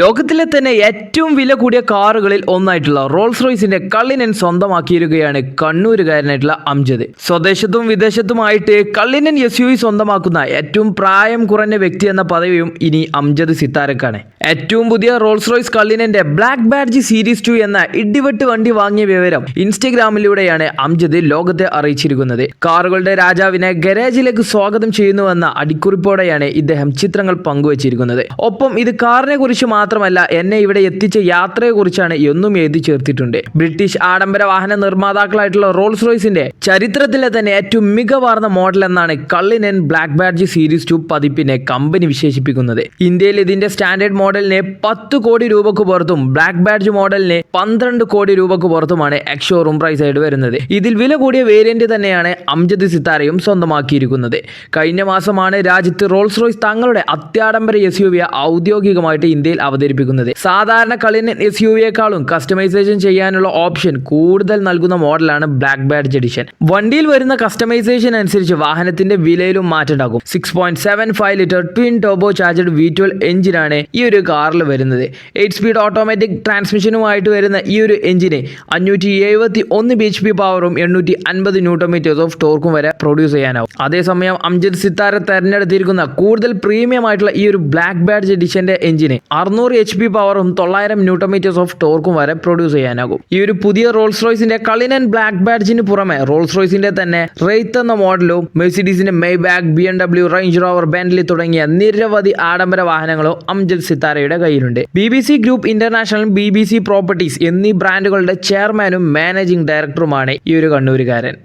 ലോകത്തിലെ തന്നെ ഏറ്റവും വില കൂടിയ കാറുകളിൽ ഒന്നായിട്ടുള്ള റോൾസ് റോയ്സിന്റെ കള്ളിനൻ സ്വന്തമാക്കിയിരിക്കുകയാണ് കണ്ണൂരുകാരനായിട്ടുള്ള അംജദ്. സ്വദേശത്തും വിദേശത്തുമായിട്ട് കള്ളിനൻ എസ് യു സ്വന്തമാക്കുന്ന ഏറ്റവും പ്രായം കുറഞ്ഞ വ്യക്തി എന്ന പദവിയും ഇനി അംജദ് സിത്താരക്കാണ്. ഏറ്റവും പുതിയ റോൾസ് റോയ്സ് കള്ളിനന്റെ ബ്ലാക്ക് ബാഡ്ജ് സീരീസ് ടു എന്ന ഇടിവെട്ട് വണ്ടി വാങ്ങിയ വിവരം ഇൻസ്റ്റഗ്രാമിലൂടെയാണ് അംജദ് ലോകത്തെ അറിയിച്ചിരിക്കുന്നത്. കാറുകളുടെ രാജാവിനെ ഗരാജിലേക്ക് സ്വാഗതം ചെയ്യുന്നുവെന്ന അടിക്കുറിപ്പോടെയാണ് ഇദ്ദേഹം ചിത്രങ്ങൾ പങ്കുവച്ചിരിക്കുന്നത്. ഒപ്പം ഇത് കാറിനെ കുറിച്ച് മാത്രമല്ല എന്നെ ഇവിടെ എത്തിച്ച യാത്രയെക്കുറിച്ചാണ് എന്നും എഴുതി ചേർത്തിട്ടുണ്ട്. ബ്രിട്ടീഷ് ആഡംബര വാഹന നിർമ്മാതാക്കളായിട്ടുള്ള റോൾസ് റോയ്സിന്റെ ചരിത്രത്തിലെ തന്നെ ഏറ്റവും മികവാർന്ന മോഡൽ എന്നാണ് Cullinan black badge series two പതിപ്പിനെ company വിശേഷിപ്പിക്കുന്നത്. ഇന്ത്യയിൽ ഇതിന്റെ സ്റ്റാൻഡേർഡ് മോഡലിന് പത്ത് കോടി രൂപക്ക് പുറത്തും ബ്ലാക്ക് ബാഡ്ജ് മോഡലിന് പന്ത്രണ്ട് കോടി രൂപക്ക് പുറത്തുമാണ് എക്സ്ഷോറൂം പ്രൈസ് ആയിട്ട് വരുന്നത്. ഇതിൽ വില കൂടിയ വേരിയന്റ് തന്നെയാണ് അംജദ് സിത്താരയും സ്വന്തമാക്കിയിരിക്കുന്നത്. കഴിഞ്ഞ മാസമാണ് രാജ്യത്ത് റോൾസ് റോയ്സ് തങ്ങളുടെ അത്യാഡംബര എസ് യു വി ഔദ്യോഗികമായിട്ട് ഇന്ത്യയിൽ അവതരിപ്പിക്കുന്നത്. സാധാരണ കളിന് എസ് യു വിയേക്കാളും കസ്റ്റമൈസേഷൻ ചെയ്യാനുള്ള ഓപ്ഷൻ കൂടുതൽ നൽകുന്ന മോഡലാണ് ബ്ലാക്ക് ബാഡ്ജ് എഡിഷൻ വണ്ടിയിൽ വരുന്ന കസ്റ്റമൈസേഷൻ അനുസരിച്ച് വാഹനത്തിന്റെ വിലയിലും മാറ്റമുണ്ടാകും six point seven five litre twin turbo charged V twelve എഞ്ചിനാണ് ഈ ഒരു കാറിൽ വരുന്നത്. എയ്റ്റ് സ്പീഡ് ഓട്ടോമാറ്റിക് ട്രാൻസ്മിഷനുമായിട്ട് വരുന്ന ഈ ഒരു എഞ്ചിന് അഞ്ഞൂറ്റി എഴുപത്തി ഒന്ന് ബി എച്ച് പി പവറും എണ്ണൂറ്റി അൻപത് ന്യൂട്ടോമീറ്റേഴ്സ് ഓഫ് ടോർക്കും വരെ പ്രൊഡ്യൂസ് ചെയ്യാനാവും. അതേസമയം അംജദ് സിത്താര തെരഞ്ഞെടുത്തിരിക്കുന്ന കൂടുതൽ പ്രീമിയം ആയിട്ടുള്ള ഈ ഒരു ബ്ലാക്ക് ബാഡ്ജ് എഡിഷന്റെ എഞ്ചിന് അറുന്നൂറ് എച്ച് പി പവറും തൊള്ളായിരം ന്യൂട്ടോമീറ്റേഴ്സ് ഓഫ് ടോർക്കും വരെ പ്രൊഡ്യൂസ് ചെയ്യാനാകും. ഈ ഒരു പുതിയ റോൾസ് റോയ്സിന്റെ കളിനൻ ബ്ലാക്ക് ബാഡ്ജിന് പുറമെ റോൾസ് റോയ്സിന്റെ തന്നെ റെയ്ത്ത് എന്ന മോഡലും മെഴ്സിഡീസിന്റെ Maybach B M W Range Rover Bentley തുടങ്ങിയ നിരവധി ആഡംബര വാഹനങ്ങളും അംജൽ സിത്താരയുടെ കയ്യിലുണ്ട്. B B C group international B B C properties എന്നീ ബ്രാൻഡുകളുടെ ചെയർമാനും മാനേജിംഗ് ഡയറക്ടറുമാണ് ഈ ഒരു കണ്ണൂരുകാരൻ.